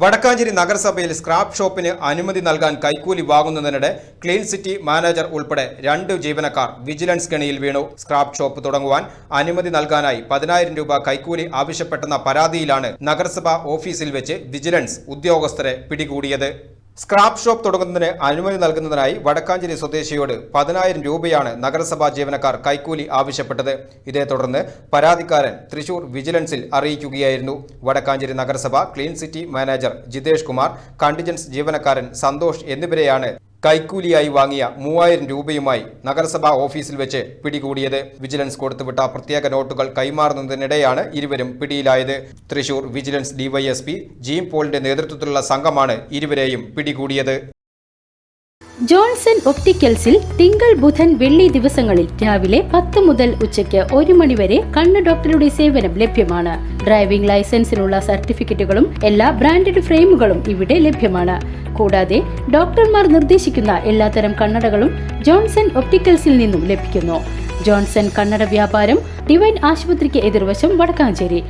വടക്കാഞ്ചേരി നഗരസഭയിൽ സ്ക്രാപ്പ് ഷോപ്പിന് അനുമതി നൽകാൻ കൈക്കൂലി വാങ്ങുന്നതിനിടെ ക്ലീൻ സിറ്റി മാനേജർ ഉൾപ്പെടെ രണ്ട് ജീവനക്കാർ വിജിലൻസ് കെണിയിൽ വീണു. സ്ക്രാപ്പ് ഷോപ്പ് തുടങ്ങുവാൻ അനുമതി നൽകാനായി പതിനായിരം രൂപ കൈക്കൂലി ആവശ്യപ്പെട്ടെന്ന പരാതിയിലാണ് നഗരസഭാ ഓഫീസിൽ വെച്ച് വിജിലൻസ് ഉദ്യോഗസ്ഥരെ പിടികൂടിയത്. സ്ക്രാപ്പ് ഷോപ്പ് തുടങ്ങുന്നതിന് അനുമതി നൽകുന്നതിനായി വടക്കാഞ്ചേരി സ്വദേശിയോട് പതിനായിരം രൂപയാണ് നഗരസഭാ ജീവനക്കാർ കൈക്കൂലി ആവശ്യപ്പെട്ടത്. ഇതേ തുടർന്ന് പരാതിക്കാരൻ തൃശൂർ വിജിലൻസിൽ അറിയിക്കുകയായിരുന്നു. വടക്കാഞ്ചേരി നഗരസഭ clean city manager Jithesh Kumar contingency ജീവനക്കാരൻ സന്തോഷ് എന്നിവരെയാണ് കൈക്കൂലിയായി വാങ്ങിയ മൂവായിരം രൂപയുമായി നഗരസഭാ ഓഫീസിൽ വെച്ച് പിടികൂടിയത്. വിജിലൻസ് കൊടുത്തുവിട്ട പ്രത്യേക നോട്ടുകൾ കൈമാറുന്നതിനിടെയാണ് ഇരുവരും പിടിയിലായത്. തൃശൂർ വിജിലൻസ് ഡിവൈഎസ്പി ജീം പോളിന്റെ നേതൃത്വത്തിലുള്ള സംഘമാണ് ഇരുവരെയും പിടികൂടിയത്. ജോൺസൺ ഒപ്റ്റിക്കൽസിൽ തിങ്കൾ ബുധൻ വെള്ളി ദിവസങ്ങളിൽ രാവിലെ പത്ത് മുതൽ ഉച്ചയ്ക്ക് ഒരു മണിവരെ കണ്ണ് ഡോക്ടറുടെ സേവനം ലഭ്യമാണ്. ഡ്രൈവിംഗ് ലൈസൻസിനുള്ള സർട്ടിഫിക്കറ്റുകളും എല്ലാ ബ്രാൻഡഡ് ഫ്രെയിമുകളും ഇവിടെ ലഭ്യമാണ്. കൂടാതെ ഡോക്ടർമാർ നിർദ്ദേശിക്കുന്ന എല്ലാത്തരം കണ്ണടകളും ജോൺസൺ ഒപ്റ്റിക്കൽസിൽ നിന്നും ലഭിക്കുന്നു. ജോൺസൺ കണ്ണട വ്യാപാരം ഡിവൈൻ ആശുപത്രിക്ക് എതിർവശം വടക്കാഞ്ചേരി.